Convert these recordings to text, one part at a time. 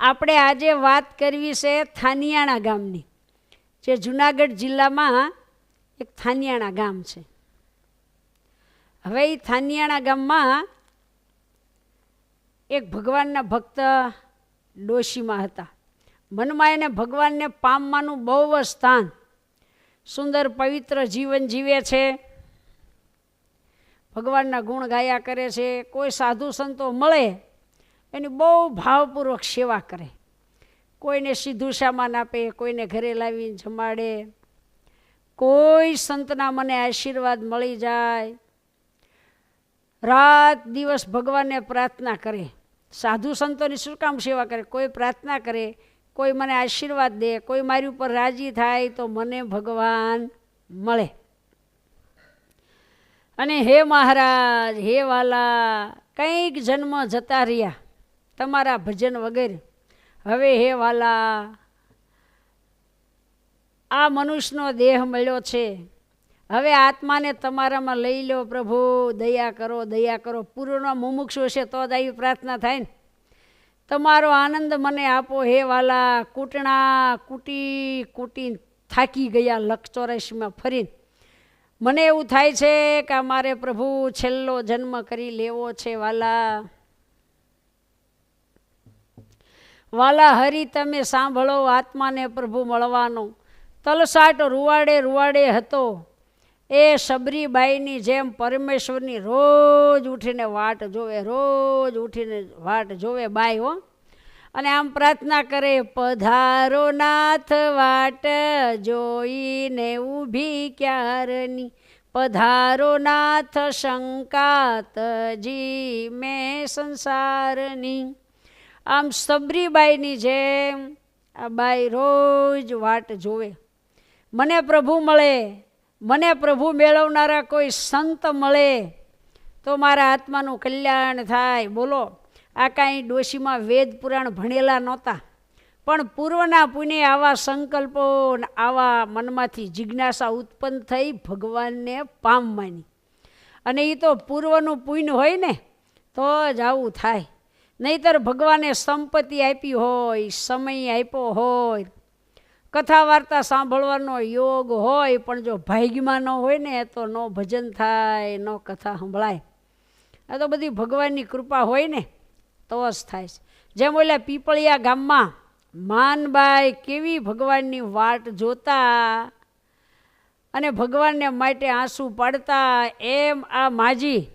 આપણે આજે વાત કરવી છે થાનિયાણા ગામની, જે જુનાગઢ જિલ્લામાં એક થાનિયાણા ગામ છે. હવે એ થાનિયાણા ગામમાં એક ભગવાનના ભક્ત ડોશીમાં હતા. મનમાં એને ભગવાનને પામવાનું બહુ જ સ્થાન. સુંદર પવિત્ર જીવન જીવે છે. ભગવાનના ગુણ ગાયા કરે છે. કોઈ સાધુ સંતો મળે એની બહુ ભાવપૂર્વક સેવા કરે. કોઈને સીધું સામાન આપે, કોઈને ઘરે લાવીને જમાડે. કોઈ સંતના મને આશીર્વાદ મળી જાય. રાત દિવસ ભગવાનને પ્રાર્થના કરે. સાધુ સંતોની શું કામ સેવા કરે? કોઈ પ્રાર્થના કરે, કોઈ મને આશીર્વાદ દે, કોઈ મારી ઉપર રાજી થાય તો મને ભગવાન મળે. અને હે મહારાજ, હે વાલા, કંઈક જન્મ જતા રહ્યા. તમારા ભજન વગેરે. હવે હે વાલા, આ મનુષ્યનો દેહ મળ્યો છે. હવે આત્માને તમારામાં લઈ લો પ્રભુ, દયા કરો દયા કરો. પૂર્વનો મુમુક્ષુ હશે તો જ આવી પ્રાર્થના થાય ને. તમારો આનંદ મને આપો હે વાલા, કૂટણા કૂટી કૂટી થાકી ગયા ચોરાશીમાં ફરીને. મને એવું થાય છે કે મારે પ્રભુ છેલ્લો જન્મ કરી લેવો છે વાલા. વાલા હરી તમે સાંભળો આત્માને પ્રભુ મળવાનો. તલસાટ રૂવાડે રૂવાડે હતો. એ સબરીબાઈની જેમ પરમેશ્વરની રોજ ઉઠીને વાટ જોવે, રોજ ઉઠીને વાટ જોવે બાઈ હો. અને આમ પ્રાર્થના કરે, પધારો નાથ વાટ જોઈને ઊભી ક્યારની? પધારો નાથ શંકાતજી મેં સંસારની. આમ સબરીબાઈની જેમ આ બાઈ રોજ વાટ જોવે. મને પ્રભુ મળે, મને પ્રભુ મેળવનારા કોઈ સંત મળે, તો મારા આત્માનું કલ્યાણ થાય. બોલો, આ કાંઈ ડોશીમાં વેદ પુરાણ ભણેલા નહોતા, પણ પૂર્વના પુણ્ય આવા સંકલ્પો આવા મનમાંથી જિજ્ઞાસા ઉત્પન્ન થઈ ભગવાનને પામવાની અને એ તો પૂર્વનું પુણ્ય હોય ને, તો જ આવું થાય. નહીતર ભગવાને સંપત્તિ આપી હોય, સમય આપ્યો હોય કથા વાર્તા સાંભળવાનો યોગ હોય, પણ જો ભાગ્યમાં ન હોય ને, તો ન ભજન થાય, ન કથા સંભળાય. આ તો બધી ભગવાનની કૃપા હોય ને, તો જ થાય છે. જેમ ઓલા પીપળિયા ગામમાં માનબાઈ કેવી ભગવાનની વાટ જોતા અને ભગવાનને માટે આંસુ પાડતા, એમ આ માજી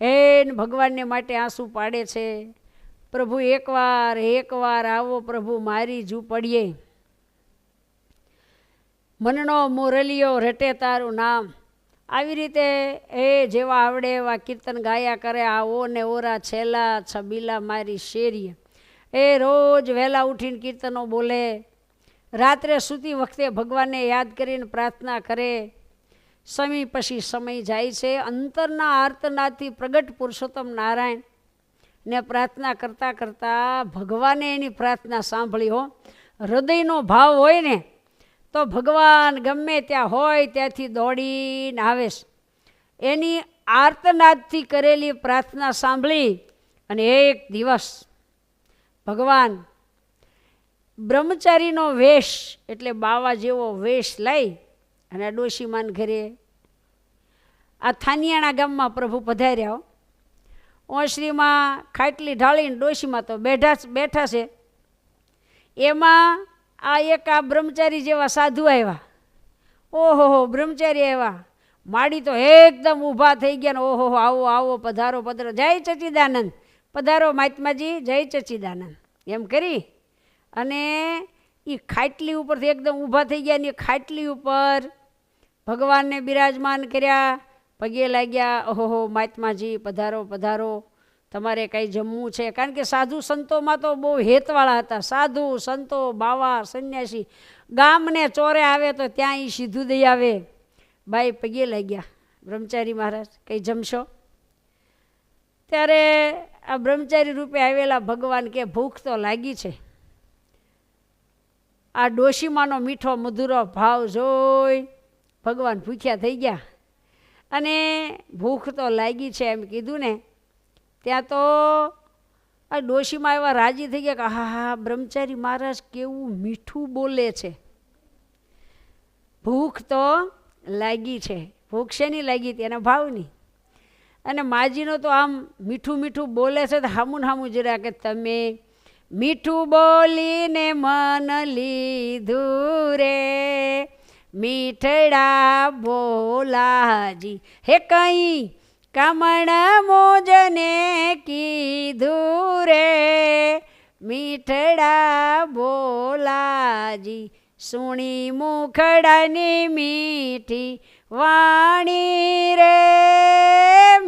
એન ભગવાનને માટે આંસુ પાડે છે. પ્રભુ, એકવાર એકવાર આવો પ્રભુ, મારી જુ પડીએ મનનો મોરલિયો રટે તારું નામ. આવી રીતે એ જેવા આવડે એવા કીર્તન ગાયા કરે આવો ને ઓરા છેલા છબીલા મારી શેરીએ. એ રોજ વહેલા ઉઠીને કીર્તનો બોલે. રાત્રે સૂતી વખતે ભગવાનને યાદ કરીને પ્રાર્થના કરે. સમય પછી સમય જાય છે. અંતરના આર્તનાથી પ્રગટ પુરુષોત્તમ નારાયણ ને પ્રાર્થના કરતાં કરતાં ભગવાને એની પ્રાર્થના સાંભળી હો. હૃદયનો ભાવ હોય ને તો ભગવાન ગમે ત્યાં હોય ત્યાંથી દોડીને આવે એની આર્તનાદથી કરેલી પ્રાર્થના સાંભળી અને એક દિવસ ભગવાન બ્રહ્મચારીનો વેશ એટલે બાવા જેવો વેશ લઈ અને ડોશીમાન ઘરે. આ થાનિયાણા ગામમાં પ્રભુ પધાર્યા ઓસરીમાં ખાટલી ઢાળીને ડોશીમાં તો બેઠા બેઠા છે. એમાં આ એક આ બ્રહ્મચારી જેવા સાધુ આવ્યા. ઓહો બ્રહ્મચારી આવ્યા. માડી તો એકદમ ઊભા થઈ ગયા ને ઓહો આવો આવો, પધારો પધારો. જય ચચિદાનંદ પધારો મહાત્માજી, જય ચચિદાનંદ એમ કરી અને એ ખાટલી ઉપરથી એકદમ ઊભા થઈ ગયા ને એ ખાટલી ઉપર ભગવાનને બિરાજમાન કર્યા. પગે લાગ્યા ઓહો મહાત્માજી, પધારો પધારો. તમારે કંઈ જમવું છે? કારણ કે સાધુ સંતોમાં તો બહુ હેતવાળા હતા. સાધુ, સંતો, બાવા, સંન્યાસી. ગામને ચોરે આવે તો ત્યાં એ સીધું દઈ આવે. બાઈ પગે લાગ્યા. બ્રહ્મચારી મહારાજ, કંઈ જમશો? ત્યારે આ બ્રહ્મચારી રૂપે આવેલા ભગવાન કે ભૂખ તો લાગી છે. આ ડોશીમાનો મીઠો મધુરો ભાવ જોઈ ભગવાન ભૂખ્યા થઈ ગયા. અને ભૂખ તો લાગી છે એમ કીધું ને, ત્યાં તો આ ડોશીમાં એવા રાજી થઈ ગયા કે હા હા, બ્રહ્મચારી મહારાજ કેવું મીઠું બોલે છે. ભૂખ તો લાગી છે, ભૂખ શેની લાગી હતી? એના ભાવની. અને માજીનો તો આમ મીઠું મીઠું બોલે છે તો હામું હામું જરા કે, તમે મીઠું બોલીને મન લીધું રે. મીઠડા બોલાજી, હે કઈ કમણ મોજને કીધું રે. મીઠડા બોલાજી, સુણી મુખડાની મીઠી વાણી રે.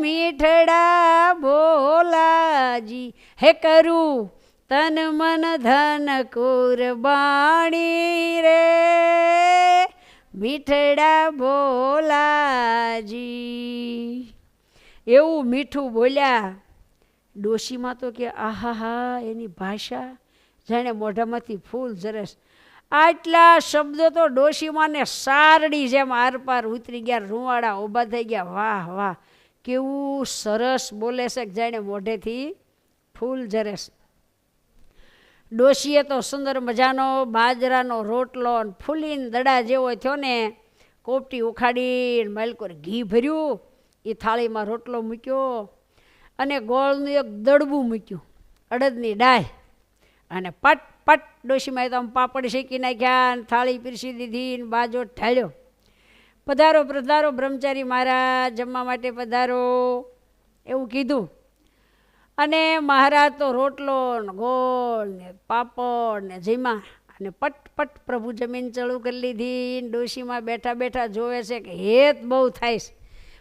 મીઠડા બોલાજી, હે કરું તન મન ધન કુરબાણી રે. મીઠડા બોલાજી એવું મીઠું બોલ્યા ડોશીમાં તો કે, આહાહા, એની ભાષા જાણે મોઢામાંથી ફૂલ જરસ આટલા શબ્દો તો ડોશીમાને સારડી જેમ આરપાર ઉતરી ગયા, રૂવાડા ઊભા થઈ ગયા. વાહ વાહ, કેવું સરસ બોલે છે જાણે મોઢેથી ફૂલ જરેસ. ડોશીએ તો સુંદર મજાનો બાજરાનો રોટલો ફૂલીને દડા જેવો થયો ને, કોપટી ઉખાડીને માલકોર ઘી ભર્યું એ થાળીમાં રોટલો મૂક્યો અને ગોળનું એક દડબું મૂક્યું, અડદની ડાય. અને પટ પટ ડોશીમાં તો આમ પાપડ શેકી નાખ્યા અને થાળી પીરસી દીધી ને બાજો ઠાળ્યો. પધારો પધારો બ્રહ્મચારી મહારાજ, જમવા માટે પધારો. એવું કીધું. અને મહારાજ તો રોટલો ને ગોળ ને પાપડ ને જીમા અને પટ પટ પ્રભુ જમીન ચડું કરી લીધી. ડોશીમાં બેઠા બેઠા જોવે છે કે હેત બહુ થાય છે.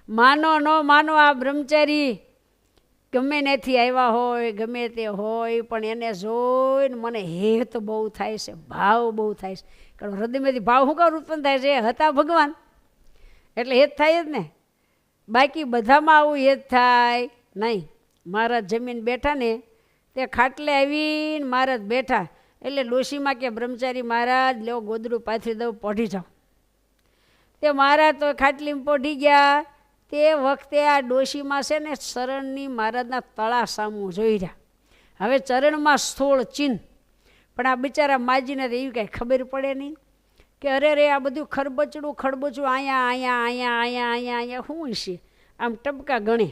માનો ન માનો આ બ્રહ્મચારી ગમે નથી આવ્યા હોય, ગમે તે હોય, પણ એને જોઈને મને હેત બહુ થાય છે, ભાવ બહુ થાય છે. કારણ હૃદયમાંથી ભાવ શું કર ઉત્પન્ન થાય છે? હતા ભગવાન. એટલે હેત થાય જ ને. બાકી બધામાં આવું હેત થાય નહીં. મહારાજ જમીન બેઠા ને, તે ખાટલે આવીને મહારાજ બેઠા. એટલે ડોશીમાં કે, બ્રહ્મચારી મહારાજ લેવો ગોદડું પાથરી દઉં, પઢી જાઓ તે મહારાજ તો ખાટલીમાં પોઢી ગયા. તે વખતે આ ડોશીમાં છે ને, શરણની મહારાજના તળા સામું જોઈ રહ્યા. હવે ચરણમાં સ્થૂળ ચિહ્ન. પણ આ બિચારા માજીને એવી કાંઈ ખબર પડે નહીં કે, અરે રે આ બધું ખરબચડું ખરબચડું અહીંયા અહીંયા અહીંયા અહીંયા અહીંયા અહીંયા શું છે આમ ટપકા ગણે.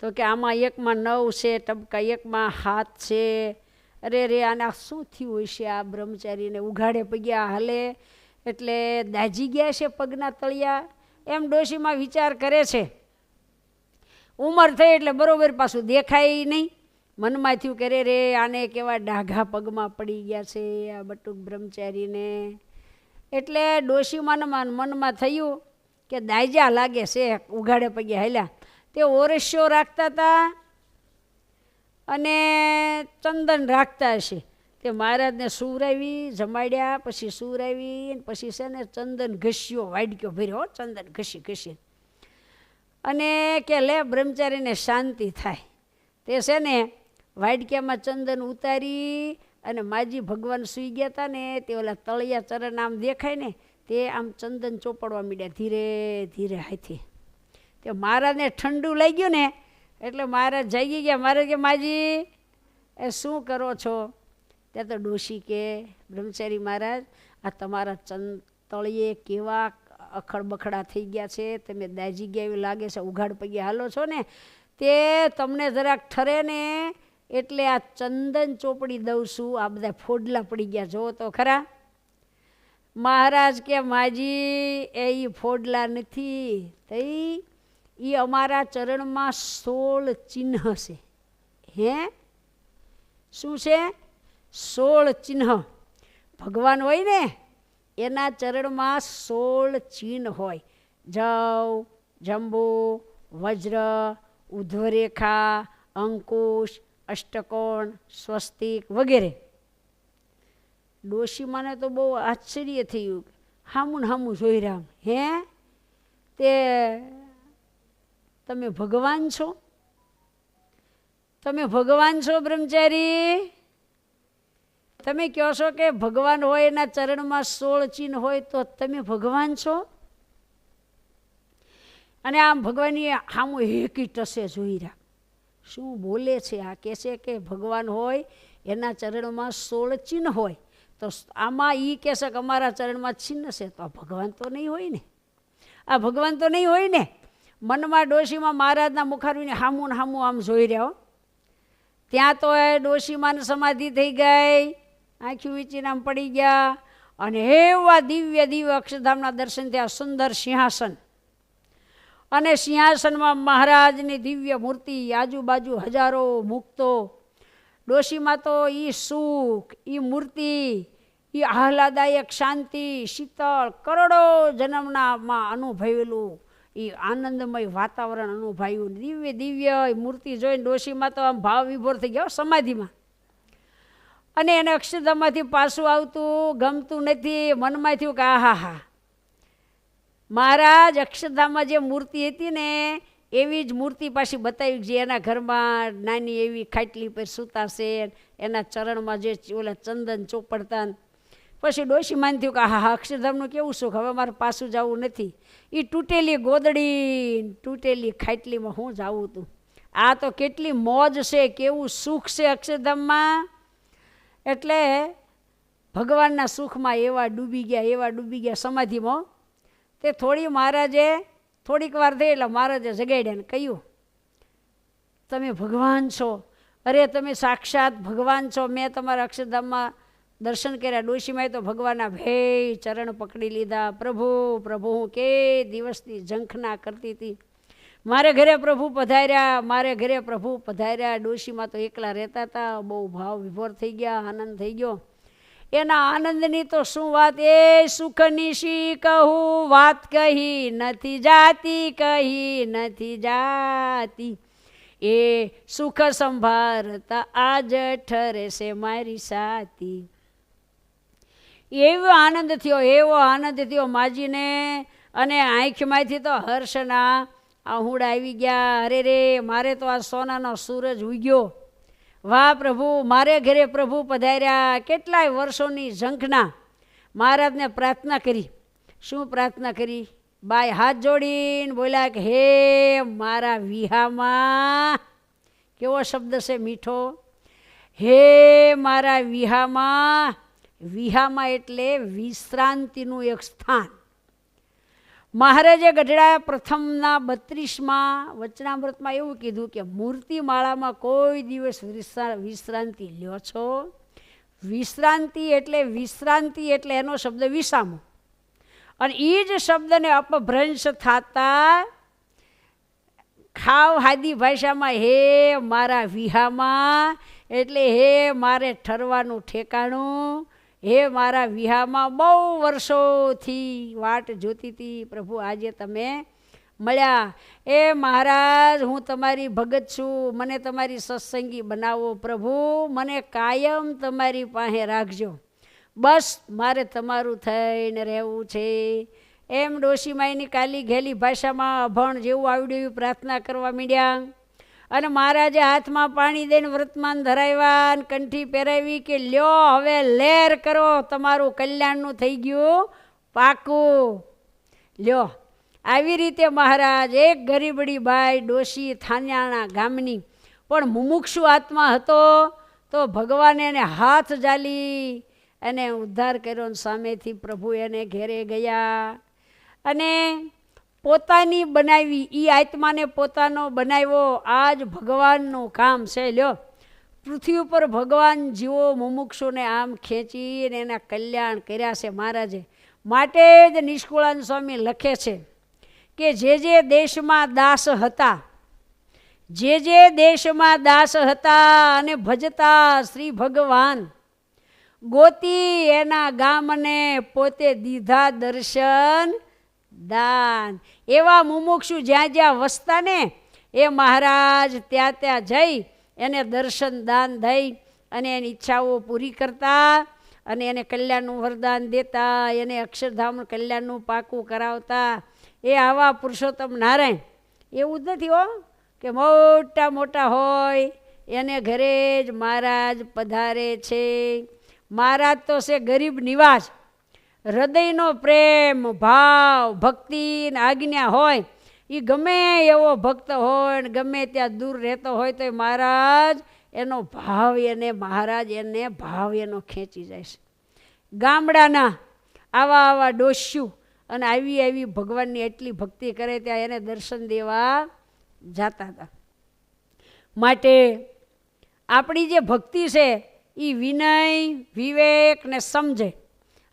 તો કે આમાં એકમાં નવ છે ટપકા એકમાં હાથ છે. અરે રે, આના શું થયું હશે આ બ્રહ્મચારીને ઉઘાડે પગ્યા હાલે. એટલે દાજી ગયા છે પગના તળિયા. એમ ડોશીમાં વિચાર કરે છે. ઉંમર થઈ એટલે બરોબર પાછું દેખાય નહીં. મનમાં થયું કે રે રે, આને કેવા ડાઘા પગમાં પડી ગયા છે આ બટુક બ્રહ્મચારીને. એટલે ડોશીમાં મનમાં થયું કે દાજા લાગે છે, ઉઘાડે પગે હાલ્યા. તે ઓરસ્યો રાખતા હતા અને ચંદન રાખતા હશે. તે મહારાજને સુરાવી જમાડ્યા, પછી સુરાવી પછી છે ને ચંદન ઘસ્યો, વાડક્યો ભર્યો ચંદન ઘસી ઘસી. અને કે લે બ્રહ્મચારીને શાંતિ થાય. તે છે ને વાડક્યામાં ચંદન ઉતારી અને માજી ભગવાન સૂઈ ગયા હતા ને, તે ઓલા તળિયા ચરણ આમ દેખાય ને, તે આમ ચંદન ચોપડવા માંડ્યા ધીરે ધીરે હાથે. તે મહારાજને ઠંડુ લાગ્યું ને, એટલે મહારાજ જાગી ગયા. મહારાજ કે, માજી, એ શું કરો છો? ત્યાં તો ડોશી કે, બ્રહ્મચારી મહારાજ, આ તમારા ચંદ તળિયે કેવા અખડબખડા થઈ ગયા છે? તમે દાજી ગયા એવું લાગે છે, ઉઘાડ પગે હાલો છો ને? તે તમને જરાક ઠરે ને, એટલે આ ચંદન ચોપડી દઉં છું. આ બધા ફોડલા પડી ગયા. જો તો ખરા. મહારાજ કે, માજી, એ ફોડલા નથી તઈ એ અમારા ચરણમાં સોળ ચિહ્ન છે હે? શું છે? સોળ ચિહ્ન. ભગવાન હોય ને, એના ચરણમાં સોળ ચિહ્ન હોય. જવ, જંબુ, વજ્ર, ઉધ્વરેખા, અંકુશ, અષ્ટકોણ, સ્વસ્તિક વગેરે. ડોશીમાને તો બહુ આશ્ચર્ય થયું હામું હામું જોઈ રામ હે? તે તમે ભગવાન છો? તમે ભગવાન છો બ્રહ્મચારી? તમે કહો છો કે ભગવાન હોય એના ચરણમાં સોળ ચિહ્ન હોય તો તમે ભગવાન છો? અને આમ ભગવાનની સામું હેકી ટસે જોઈ રહ્યા શું બોલે છે? આ કહે છે કે ભગવાન હોય, એના ચરણમાં સોળ ચિહ્ન હોય. તો આમાં એ કહેશે કે અમારા ચરણમાં ચિહ્ન છે. તો આ ભગવાન તો નહીં હોય ને. આ ભગવાન તો નહીં હોય ને. મનમાં ડોશીમાં મહારાજના મુખારવીને હામું હામું આમ જોઈ રહ્યો. ત્યાં તો એ ડોશીમાને સમાધિ થઈ ગઈ, આંખી વીંચીને આમ પડી ગયા અને એવા દિવ્ય દિવ્ય અક્ષરધામના દર્શન થયા, સુંદર સિંહાસન. અને સિંહાસનમાં મહારાજની દિવ્ય મૂર્તિ, આજુબાજુ હજારો મુક્તો. ડોશીમાં તો એ સુખ એ મૂર્તિ એ આહલાદાયક શાંતિ, શીતળ, કરોડો જન્મનામાં અનુભવેલું એ આનંદમય વાતાવરણ અનુભવ્યું દિવ્ય દિવ્ય મૂર્તિ જોઈને ડોશીમાં તો આમ ભાવ વિભોર થઈ ગયો સમાધિમાં. અને એને અક્ષરધામમાંથી પાછું આવતું ગમતું નથી મનમાં થયું કે આહા હા મહારાજ, અક્ષરધામમાં જે મૂર્તિ હતી ને, એવી જ મૂર્તિ પાછી બતાવી જે એના ઘરમાં નાની એવી ખાટલી પર સૂતા છે એના ચરણમાં જે ઓલા ચંદન ચોપડતા પછી ડોશી માન થયું કે હા અક્ષરધામનું કેવું સુખ? હવે મારે પાછું જવું નથી. એ તૂટેલી ગોદડી, તૂટેલી ખાટલીમાં હું જાવું હતું આ તો કેટલી મોજ છે, કેવું સુખ છે અક્ષરધામમાં. એટલે ભગવાનના સુખમાં એવા ડૂબી ગયા, એવા ડૂબી ગયા સમાધિમાં. તે થોડી મહારાજે થોડીક વાર થઈ એટલે મહારાજે જગાડ્યા ને કહ્યું, તમે ભગવાન છો. અરે, તમે સાક્ષાત ભગવાન છો. મેં તમારા અક્ષરધામમાં દર્શન કર્યા. ડોશીમાં તો ભગવાનના ભેય ચરણ પકડી લીધા. પ્રભુ પ્રભુ, હું કે દિવસની ઝંખના કરતી હતી? મારે ઘરે પ્રભુ પધાર્યા, મારે ઘરે પ્રભુ પધાર્યા. ડોશીમાં તો એકલા રહેતા હતા. બહુ ભાવ વિભોર થઈ ગયા, આનંદ થઈ ગયો. એના આનંદની તો શું વાત? એ સુખની શી કહું? વાત કહી નથી જાતી, કહી નથી જાતી. એ સુખ સંભારતા આજ ઠરે છે મારી સાથી. એવો આનંદ થયો, એવો આનંદ થયો માજીને. અને આંખમાંથી તો હર્ષના આહુડ આવી ગયા. અરે રે, મારે તો આ સોનાનો સૂરજ ઉગ્યો. વાહ પ્રભુ, મારે ઘરે પ્રભુ પધાર્યા. કેટલાય વર્ષોની ઝંખના મહારાજને પ્રાર્થના કરી. શું પ્રાર્થના કરી? બાય હાથ જોડીને બોલ્યા કે, હે મારા વિહામાં. કેવો શબ્દ છે મીઠો? હે મારા વિહામાં. વિહામાં એટલે વિશ્રાંતિનું એક સ્થાન. મહારાજે ગઢડા પ્રથમના બત્રીસમાં વચનામૃતમાં એવું કીધું કે, મૂર્તિમાળામાં કોઈ દિવસ વિશ્રાંતિ લ્યો છો? વિશ્રાંતિ એટલે વિશ્રાંતિ એટલે એનો શબ્દ વિસામો. અને એ જ શબ્દને અપભ્રંશ થતા ખાવ હાદી ભાષામાં, હે મારા વિહામાં, એટલે, હે મારે ઠરવાનું ઠેકાણું હે મારા વિહામાં બહુ વર્ષોથી વાટ જોતી હતી. પ્રભુ, આજે તમે મળ્યા. એ મહારાજ, હું તમારી ભગત છું. મને તમારી સત્સંગી બનાવો. પ્રભુ, મને કાયમ તમારી પાસે રાખજો. બસ, મારે તમારું થઈને રહેવું છે. એમ ડોશીમાઈની કાલી ઘેલી ભાષામાં અભણ જેવું આવડ્યું પ્રાર્થના કરવા માંડ્યા. અને મહારાજે હાથમાં પાણી દઈને વર્તમાન ધરાવ્યા અને કંઠી પહેરાવી કે, લ્યો, હવે લેર કરો, તમારું કલ્યાણનું થઈ ગયું પાકું. લ્યો, આવી રીતે મહારાજ એક ગરીબડી બાઈ ડોશી થાન્યાણા ગામની, પણ મુમુક્ષુ આત્મા હતો, તો ભગવાને એને હાથ જાલી અને ઉદ્ધાર કર્યો સામેથી પ્રભુ એને ઘેરે ગયા. અને પોતાની બનાવી એ આત્માને પોતાનો બનાવ્યો આ જ ભગવાનનું કામ છે, લ્યો. પૃથ્વી ઉપર ભગવાન જીવો મુમુક્ષુને આમ ખેંચીને એના કલ્યાણ કર્યા છે મહારાજે. માટે જ નિષ્કુળાન સ્વામી લખે છે કે જે જે દેશમાં દાસ હતા, જે જે દેશમાં દાસ હતા અને ભજતા શ્રી ભગવાન, ગોતી એના ગામને પોતે દીધા દર્શન દાન. એવા મુમુક્ષુ જ્યાં જ્યાં વસતા ને, એ મહારાજ ત્યાં ત્યાં જઈ એને દર્શન દાન દઈ અને એની ઈચ્છાઓ પૂરી કરતા અને એને કલ્યાણનું વરદાન દેતા, એને અક્ષરધામ કલ્યાણનું પાકું કરાવતા. એ આવા પુરુષોત્તમ નારાયણ, એવું જ નથી હો કે મોટા મોટા હોય, એને ઘરે જ મહારાજ પધારે છે. મહારાજ તો છે ગરીબ નિવાસ. હૃદયનો પ્રેમ, ભાવ, ભક્તિ ને આજ્ઞા હોય એ ગમે એવો ભક્ત હોય ને ગમે ત્યાં દૂર રહેતો હોય તો મહારાજ એનો ભાવ એને, મહારાજ એને, ભાવ એનો ખેંચી જાય છે. ગામડાના આવા આવા ડોસ્યું અને આવી આવી ભગવાનની એટલી ભક્તિ કરે ત્યાં એને દર્શન દેવા જાતા હતા. માટે આપણી જે ભક્તિ છે એ વિનય, વિવેક ને સમજે.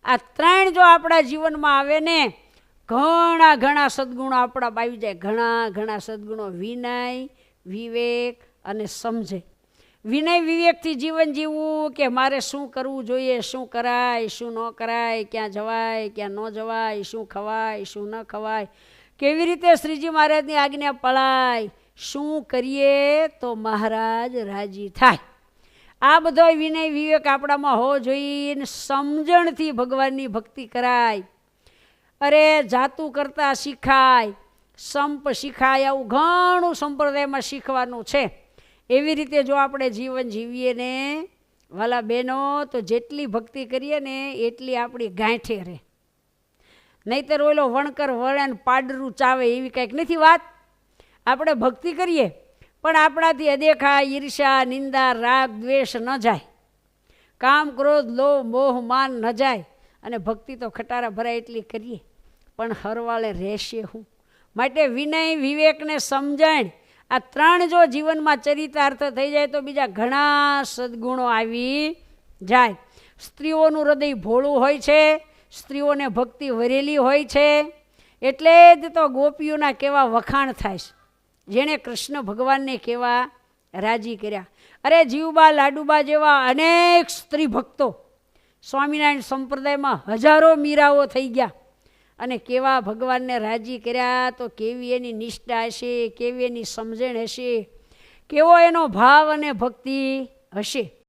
આ ત્રણ જો આપણા જીવનમાં આવે ને, ઘણા ઘણા સદગુણો આપણા આવી જાય. ઘણા ઘણા સદગુણો વિનય, વિવેક અને સમજે. વિનય, વિવેકથી જીવન જીવવું કે મારે શું કરવું જોઈએ, શું કરાય, શું ન કરાય, ક્યાં જવાય, ક્યાં ન જવાય, શું ખવાય, શું ન ખવાય, કેવી રીતે શ્રીજી મહારાજની આજ્ઞા પળાય શું કરીએ તો મહારાજ રાજી થાય. આ બધો વિનય વિવેક આપણામાં હોવો જોઈએ સમજણથી ભગવાનની ભક્તિ કરાય. અરે જાતું કરતાં શીખાય, સંપ શીખાય, આવું ઘણું સંપ્રદાયમાં શીખવાનું છે. એવી રીતે જો આપણે જીવન જીવીએ ને, વાલા બહેનો તો જેટલી ભક્તિ કરીએ ને, એટલી આપણી ગાંઠે રહે. નહીતર ઓલો વણકર વળે પાડરું ચાવે એવી કંઈક નથી વાત. આપણે ભક્તિ કરીએ પણ આપણાથી અદેખા ઈર્ષા નિંદા, રાગ, દ્વેષ ન જાય. કામ, ક્રોધ, લોભ, મોહ, માન ન જાય. અને ભક્તિ તો ખટારા ભરાય એટલી કરીએ. પણ હરવાળે રહેશે હું. માટે વિનય, વિવેકને સમજણ, આ ત્રણ જો જીવનમાં ચરિતાર્થ થઈ જાય તો બીજા ઘણા સદગુણો આવી જાય. સ્ત્રીઓનું હૃદય ભોળું હોય છે, સ્ત્રીઓને ભક્તિ વરેલી હોય છે. એટલે જ તો ગોપીઓના કેવા વખાણ થાય છે. જેણે કૃષ્ણ ભગવાનને કેવા રાજી કર્યા. અરે જીવબા લાડુબા જેવા અનેક સ્ત્રી ભક્તો સ્વામિનારાયણ સંપ્રદાયમાં હજારો મીરાઓ થઈ ગયા. અને કેવા ભગવાનને રાજી કર્યા તો કેવી એની નિષ્ઠા હશે, કેવી એની સમજણ હશે, કેવો એનો ભાવ અને ભક્તિ હશે.